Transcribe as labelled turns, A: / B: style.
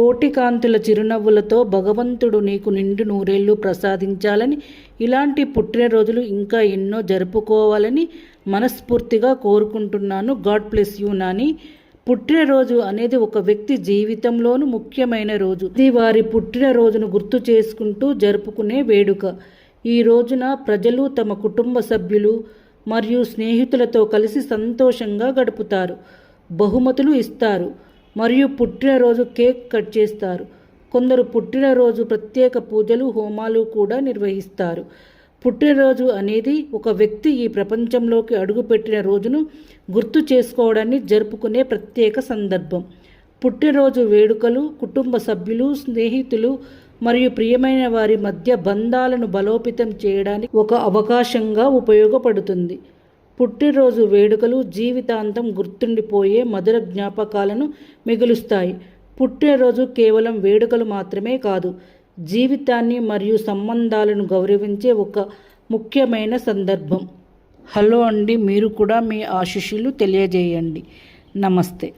A: కోటి కాంతుల చిరునవ్వులతో భగవంతుడు నీకు నిండు నూరేళ్ళు ప్రసాదించాలని ఇలాంటి పుట్టినరోజులు ఇంకా ఎన్నో జరుపుకోవాలని మనస్ఫూర్తిగా కోరుకుంటున్నాను. God bless you Nani. పుట్టినరోజు అనేది ఒక వ్యక్తి జీవితంలోను ముఖ్యమైన రోజు. ఇది వారి పుట్టినరోజును గుర్తు చేసుకుంటూ జరుపుకునే వేడుక. ఈ రోజున ప్రజలు తమ కుటుంబ సభ్యులు మరియు స్నేహితులతో కలిసి సంతోషంగా గడుపుతారు. బహుమతులు ఇస్తారు. మరియు పుట్టినరోజు కేక్ కట్ చేస్తారు. కొందరు పుట్టినరోజు ప్రత్యేక పూజలు హోమాలు కూడా నిర్వహిస్తారు. పుట్టినరోజు అనేది ఒక వ్యక్తి ఈ ప్రపంచంలోకి అడుగుపెట్టిన రోజును గుర్తు చేసుకోవడాన్ని జరుపుకునే ప్రత్యేక సందర్భం. పుట్టినరోజు వేడుకలు కుటుంబ సభ్యులు స్నేహితులు మరియు ప్రియమైన వారి మధ్య బంధాలను బలోపేతం చేయడానికి ఒక అవకాశంగా ఉపయోగపడుతుంది. పుట్టినరోజు వేడుకలు జీవితాంతం గుర్తుండిపోయే మధుర జ్ఞాపకాలను మిగులుస్తాయి. పుట్టినరోజు కేవలం వేడుకలు మాత్రమే కాదు జీవితాన్ని మరియు సంబంధాలను గౌరవించే ఒక ముఖ్యమైన సందర్భం. హలో అండి మీరు కూడా మీ ఆశీస్సులు తెలియజేయండి. నమస్తే.